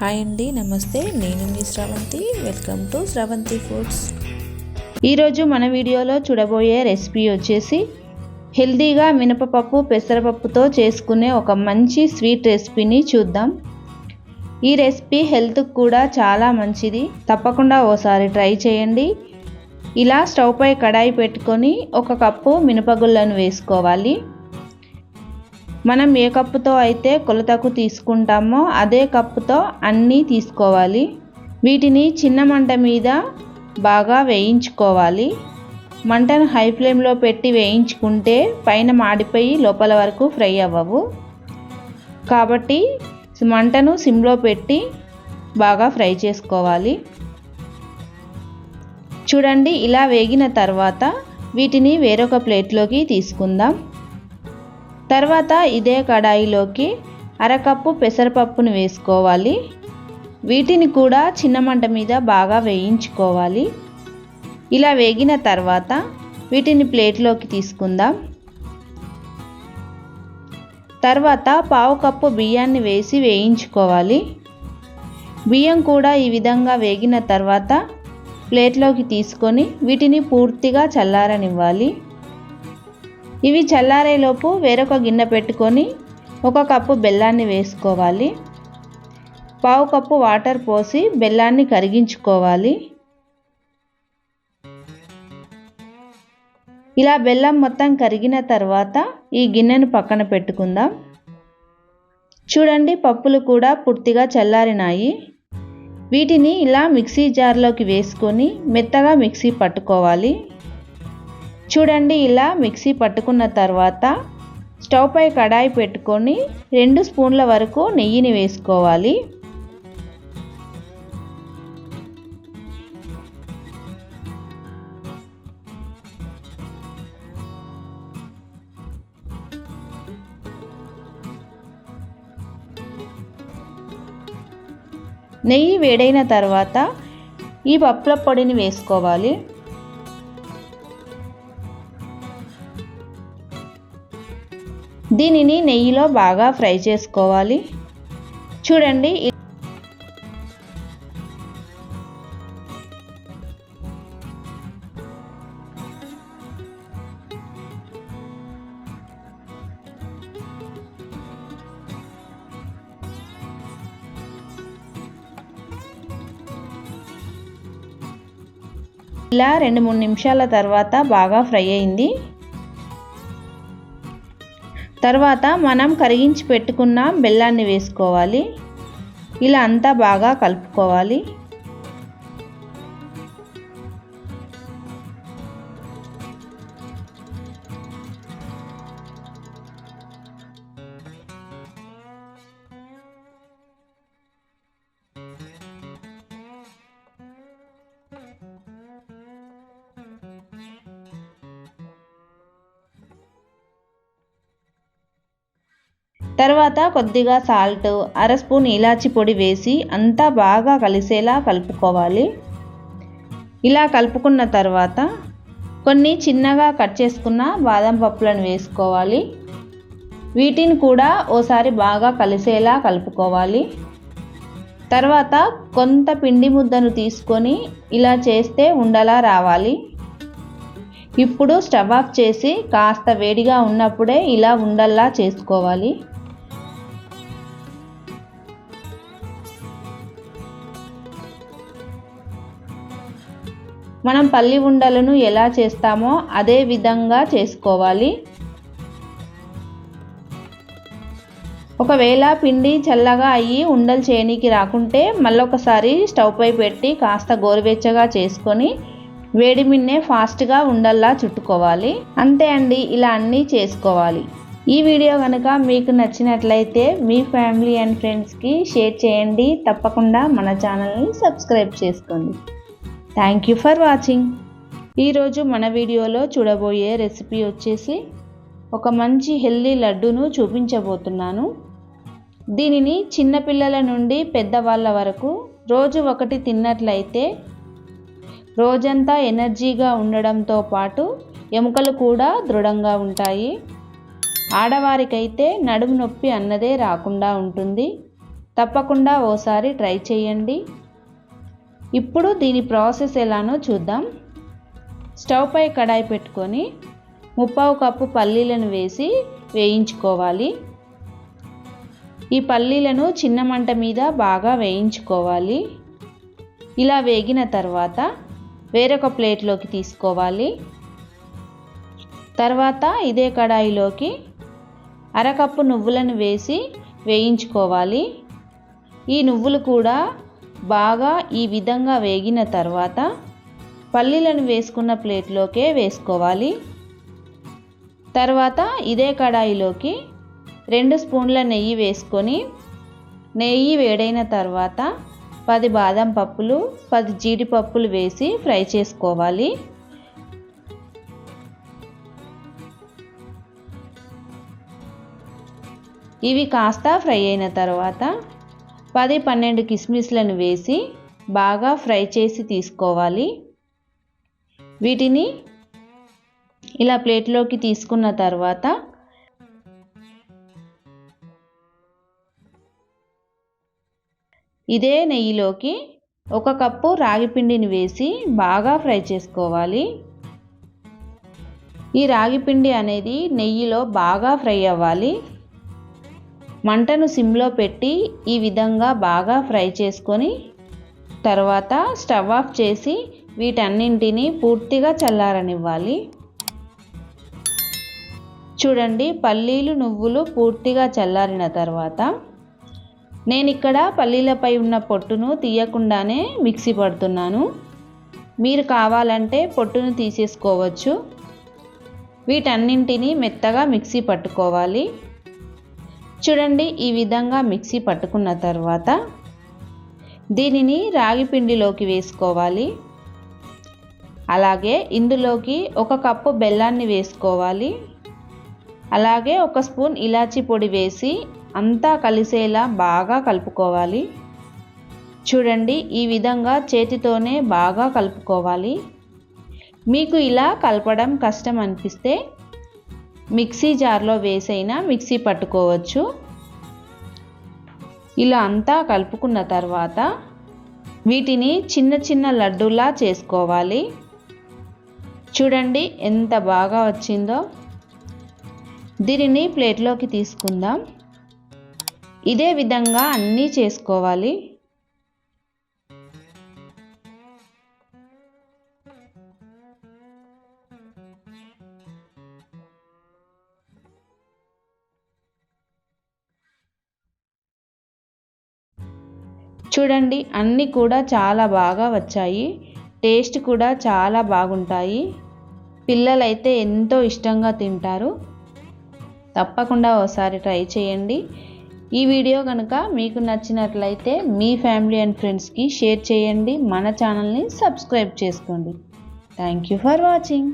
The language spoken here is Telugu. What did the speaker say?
హాయ్ అండి నమస్తే. నేను మీ Sravanthi. Welcome to Sravanthi foods ఈరోజు మన వీడియోలో చూడబోయే రెసిపీ వచ్చేసి హెల్తీగా మినపపప్పు పెసరపప్పుతో చేసుకునే ఒక మంచి స్వీట్ రెసిపీని చూద్దాం. ఈ రెసిపీ హెల్త్కి కూడా చాలా మంచిది. తప్పకుండా ఓసారి ట్రై చేయండి. ఇలా స్టవ్పై కడాయి పెట్టుకొని ఒక కప్పు మినపగుళ్ళను వేసుకోవాలి. మనం ఏ కప్పుతో అయితే కొలతకు తీసుకుంటామో అదే కప్పుతో అన్నీ తీసుకోవాలి. వీటిని చిన్న మంట మీద బాగా వేయించుకోవాలి. మంటను హై ఫ్లేమ్లో పెట్టి వేయించుకుంటే పైన మాడిపోయి లోపల వరకు ఫ్రై అవ్వవు. కాబట్టి మంటను సిమ్లో పెట్టి బాగా ఫ్రై చేసుకోవాలి. చూడండి ఇలా వేగిన తర్వాత వీటిని వేరొక ప్లేట్లోకి తీసుకుందాం. తర్వాత ఇదే కడాయిలోకి అరకప్పు పెసరపప్పును వేసుకోవాలి. వీటిని కూడా చిన్న మంట మీద బాగా వేయించుకోవాలి. ఇలా వేగిన తర్వాత వీటిని ప్లేట్లోకి తీసుకుందాం. తర్వాత పావు కప్పు బియ్యాన్ని వేసి వేయించుకోవాలి. బియ్యం కూడా ఈ విధంగా వేగిన తర్వాత ప్లేట్లోకి తీసుకొని వీటిని పూర్తిగా చల్లారనివ్వాలి. ఇవి చల్లారేలోపు వేరొక గిన్నె పెట్టుకొని ఒక కప్పు బెల్లాన్ని వేసుకోవాలి. పావు కప్పు వాటర్ పోసి బెల్లాన్ని కరిగించుకోవాలి. ఇలా బెల్లం మొత్తం కరిగిన తర్వాత ఈ గిన్నెను పక్కన పెట్టుకుందాం. చూడండి పప్పులు కూడా పూర్తిగా చల్లారినాయి. వీటిని ఇలా మిక్సీ జార్లోకి వేసుకొని మెత్తగా మిక్సీ పట్టుకోవాలి. చూడండి ఇలా మిక్సీ పట్టుకున్న తర్వాత స్టవ్ పై కడాయి పెట్టుకొని రెండు స్పూన్ల వరకు నెయ్యిని వేసుకోవాలి. నెయ్యి వేడైన తర్వాత ఈ పప్పుల పొడిని వేసుకోవాలి. దీనిని నెయ్యిలో బాగా ఫ్రై చేసుకోవాలి. చూడండి ఇలా రెండు మూడు నిమిషాల తర్వాత బాగా ఫ్రై అయింది. తర్వాత మనం కరిగించి పెట్టుకున్న బెల్లాన్ని వేసుకోవాలి. ఇలా అంతా బాగా కలుపుకోవాలి. తర్వాత కొద్దిగా సాల్ట్ అర స్పూన్ ఇలాచి పొడి వేసి అంతా బాగా కలిసేలా కలుపుకోవాలి. ఇలా కలుపుకున్న తర్వాత కొన్ని చిన్నగా కట్ చేసుకున్న బాదం పప్పులను వేసుకోవాలి. వీటిని కూడా ఓసారి బాగా కలిసేలా కలుపుకోవాలి. తర్వాత కొంత పిండి ముద్దను తీసుకొని ఇలా చేస్తే ఉండలా రావాలి. ఇప్పుడు స్టవ్ ఆఫ్ చేసి కాస్త వేడిగా ఉన్నప్పుడే ఇలా ఉండల్లా చేసుకోవాలి. మనం పల్లి ఉండలను ఎలా చేస్తామో అదే విధంగా చేసుకోవాలి. ఒకవేళ పిండి చల్లగా అయ్యి ఉండలు చేయనీకి రాకుంటే మళ్ళొకసారి స్టవ్ పై పెట్టి కాస్త గోరువెచ్చగా చేసుకొని వేడి మిన్నే ఫాస్ట్గా ఉండల్లా చుట్టుకోవాలి. అంతే అండి ఇలా అన్నీ చేసుకోవాలి. ఈ వీడియో కనుక మీకు నచ్చినట్లయితే మీ ఫ్యామిలీ అండ్ ఫ్రెండ్స్కి షేర్ చేయండి. తప్పకుండా మన ఛానల్ని సబ్స్క్రైబ్ చేసుకోండి. థ్యాంక్ యూ ఫర్ వాచింగ్ ఈరోజు మన వీడియోలో చూడబోయే రెసిపీ వచ్చేసి ఒక మంచి హెల్దీ లడ్డును చూపించబోతున్నాను. దీనిని చిన్నపిల్లల నుండి పెద్దవాళ్ళ వరకు రోజు ఒకటి తిన్నట్లయితే రోజంతా ఎనర్జీగా ఉండడంతో పాటు ఎముకలు కూడా దృఢంగా ఉంటాయి. ఆడవారికైతే నడుము నొప్పి అన్నదే రాకుండా ఉంటుంది. తప్పకుండా ఓసారి ట్రై చేయండి. ఇప్పుడు దీని ప్రాసెస్ ఎలానో చూద్దాం. స్టవ్ పై కడాయి పెట్టుకొని ముప్పావు కప్పు పల్లీలను వేసి వేయించుకోవాలి. ఈ పల్లీలను చిన్న మంట మీద బాగా వేయించుకోవాలి. ఇలా వేగిన తర్వాత వేరొక ప్లేట్లోకి తీసుకోవాలి. తర్వాత ఇదే కడాయిలోకి అరకప్పు నువ్వులను వేసి వేయించుకోవాలి. ఈ నువ్వులు కూడా బాగా ఈ విధంగా వేగిన తర్వాత పల్లీలను వేసుకున్న ప్లేట్లోకే వేసుకోవాలి. తర్వాత ఇదే కడాయిలోకి రెండు స్పూన్ల నెయ్యి వేసుకొని నెయ్యి వేడైన తర్వాత పది బాదం పప్పులు పది జీడిపప్పులు వేసి ఫ్రై చేసుకోవాలి. ఇవి కాస్త ఫ్రై అయిన తర్వాత పది పన్నెండు కిస్మిస్లను వేసి బాగా ఫ్రై చేసి తీసుకోవాలి. వీటిని ఇలా ప్లేట్లోకి తీసుకున్న తర్వాత ఇదే నెయ్యిలోకి ఒక కప్పు రాగి పిండిని వేసి బాగా ఫ్రై చేసుకోవాలి. ఈ రాగి పిండి అనేది నెయ్యిలో బాగా ఫ్రై అవ్వాలి. మంటను సిమ్లో పెట్టి ఈ విధంగా బాగా ఫ్రై చేసుకొని తర్వాత స్టవ్ ఆఫ్ చేసి వీటన్నింటినీ పూర్తిగా చల్లారనివ్వాలి. చూడండి పల్లీలు నువ్వులు పూర్తిగా చల్లారిన తర్వాత నేను ఇక్కడ పల్లీలపై ఉన్న పొట్టును తీయకుండానే మిక్సీ పడుతున్నాను. మీరు కావాలంటే పొట్టును తీసేసుకోవచ్చు. వీటన్నింటినీ మెత్తగా మిక్సీ పట్టుకోవాలి. చూడండి ఈ విధంగా మిక్సీ పట్టుకున్న తర్వాత దీనిని రాగి పిండిలోకి వేసుకోవాలి. అలాగే ఇందులోకి ఒక కప్పు బెల్లాన్ని వేసుకోవాలి. అలాగే ఒక స్పూన్ ఇలాచీ పొడి వేసి అంతా కలిసేలా బాగా కలుపుకోవాలి. చూడండి ఈ విధంగా చేతితోనే బాగా కలుపుకోవాలి. మీకు ఇలా కలపడం కష్టం అనిపిస్తే మిక్సీ జార్లో వేసైనా మిక్సీ పట్టుకోవచ్చు. ఇలా అంతా కలుపుకున్న తర్వాత వీటిని చిన్న చిన్న లడ్డూలా చేసుకోవాలి. చూడండి ఎంత బాగా వచ్చిందో. దీనిని ప్లేట్లోకి తీసుకుందాం. ఇదే విధంగా అన్నీ చేసుకోవాలి. చూడండి అన్నీ కూడా చాలా బాగా వచ్చాయి. టేస్ట్ కూడా చాలా బాగుంటాయి. పిల్లలైతే ఎంతో ఇష్టంగా తింటారు. తప్పకుండా ఒకసారి ట్రై చేయండి. ఈ వీడియో కనుక మీకు నచ్చినట్లయితే మీ ఫ్యామిలీ అండ్ ఫ్రెండ్స్కి షేర్ చేయండి. మన ఛానల్ని సబ్స్క్రైబ్ చేసుకోండి. Thank you for watching.